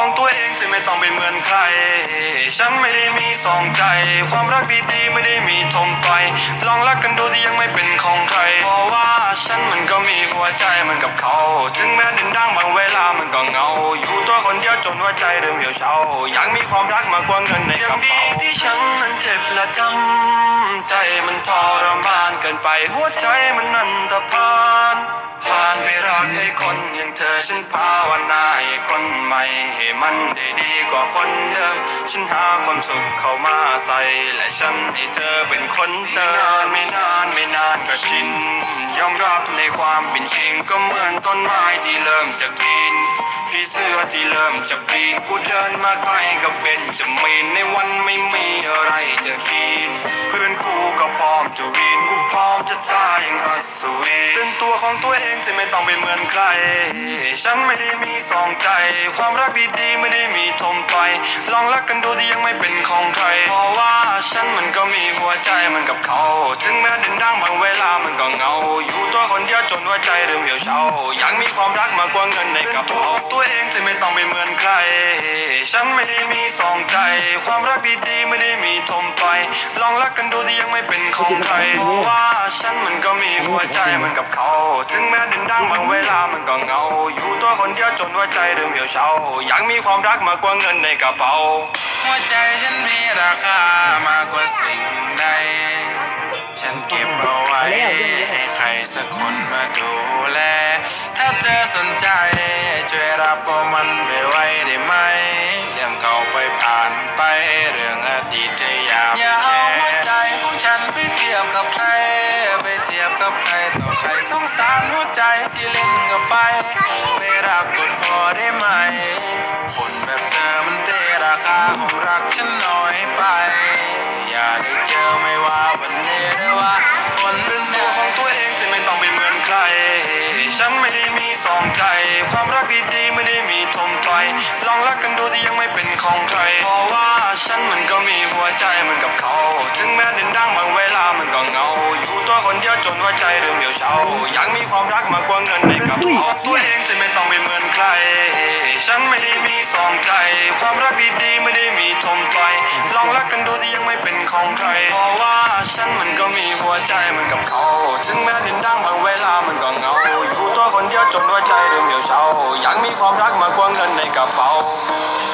ตัวของตัวเองจะไม่ต้องเป็นเหมือนใคร ฉันไม่ได้มีสองใจ ความรักดีๆไม่ได้มีทมไป ลองรักกันดูที่ยังไม่เป็นของใคร เพราะว่าฉันมันก็มีหัวใจเหมือนกับเขา ถึงแม้ดินดังบางเวลามันก็เงา อยู่ตัวคนเดียวจนหัวใจเริ่มเหี่ยวเฉาอยากมีความรักมากกว่าเงินในกระเป๋าที่ฉันนั้นเจ็บและจำใจมันทรมานเกินไปหัวใจมันนันตพานานไปรักให้คนอย่างเธอฉันภาวนาให้คนใหม่ให้มันได้ดีกว่าคนเดิม ฉันหาความสุขเข้ามาใส่ และฉันให้เธอเป็นคนเติมไม่นานไม่นานก็ชิน ยอมรับในความเป็นจริงก็เหมือนต้นไม้ที่เริ่มจะกินพี่เสื้อที่เริ่มจะปีนกูเดินมาใกล้ก็เป็นจะมีในวันไม่มีอะไรจะกินเพื่อนกูก จะวีนกูพร้อมจะตายอย่างอสูรเป็นตัวของตัวเองจะไม่ต้องไปเหมือนใคร ฉันไม่ได้มีสองใจ ความรักดีๆไม่ได้มีทมไปลองรักกันดูที่ยังไม่เป็นของใครเพราะว่า ฉันมันก็มีหัวใจเหมือนกับเขา ถึงแม้ดินดังบางเวลามันก็เงา อยู่ตัวคนเดียวจนหัวใจเริ่มเหี่ยวเฉาอยากมีความรักมากกว่าเงินในกระเป๋าตัวเองจะไม่ต้องไปเหมือนใคร ฉันไม่ได้มีสองใจ ความรักดีๆไม่ได้มีทมไป ลองรักกันดูที่ยังไม่เป็นของใครเพราะว่าฉันมันก็มีหัวใจเหมือนกับเขา ถึงแม้ดินดังบางเวลามันก็เงา อยู่ตัวคนเดียวจนหัวใจเริ่มเหี่ยวเฉาอยากมีความรักมากกว่าเงินในกระเป๋า หัวใจฉัน คามากกว่าสิ่งใด ฉันเก็บเอาไว้ ให้ใครสักคนมาดูแล ถ้าเธอสนใจ ช่วยรับพวกมันไปไว้ได้ไหม เรื่องเก่าไปผ่านไปเรื่องอดีตจะอยากอย่าเอาหัวใจของฉันไปเทียบกับใคร ไปเทียบกับใครต่อใครสงสารหัวใจที่เล่นกับไฟ ไม่รักคนพอได้ไหม กกันดูที่ยังไม่เป็นของใคร เพราะว่าฉันมันก็มีหัวใจเหมือนกับเขา ถึงแม้ดินดังบางเวลามันก็เงา อยู่ตัวคนเดียวจนหัวใจเริ่มเหี่ยวเฉาอยากมีความรักมากกว่าเงินในกระเป๋าตัวเองจะไม่ต้องไปเหมือนใคร ฉันไม่ได้มีสองใจ ความรักดีๆไม่ได้มีทมไปลองรักกันดูที่ยังไม่เป็นของใคร เพราะว่าฉันมันก็มีหัวใจเหมือนกับเขา ถึงแม้ดินดังบางเวลามันก็เงา อยู่ตัวคนเดียวจนหัวใจเริ่มเหี่ยวเฉาอยากมีความรัก มา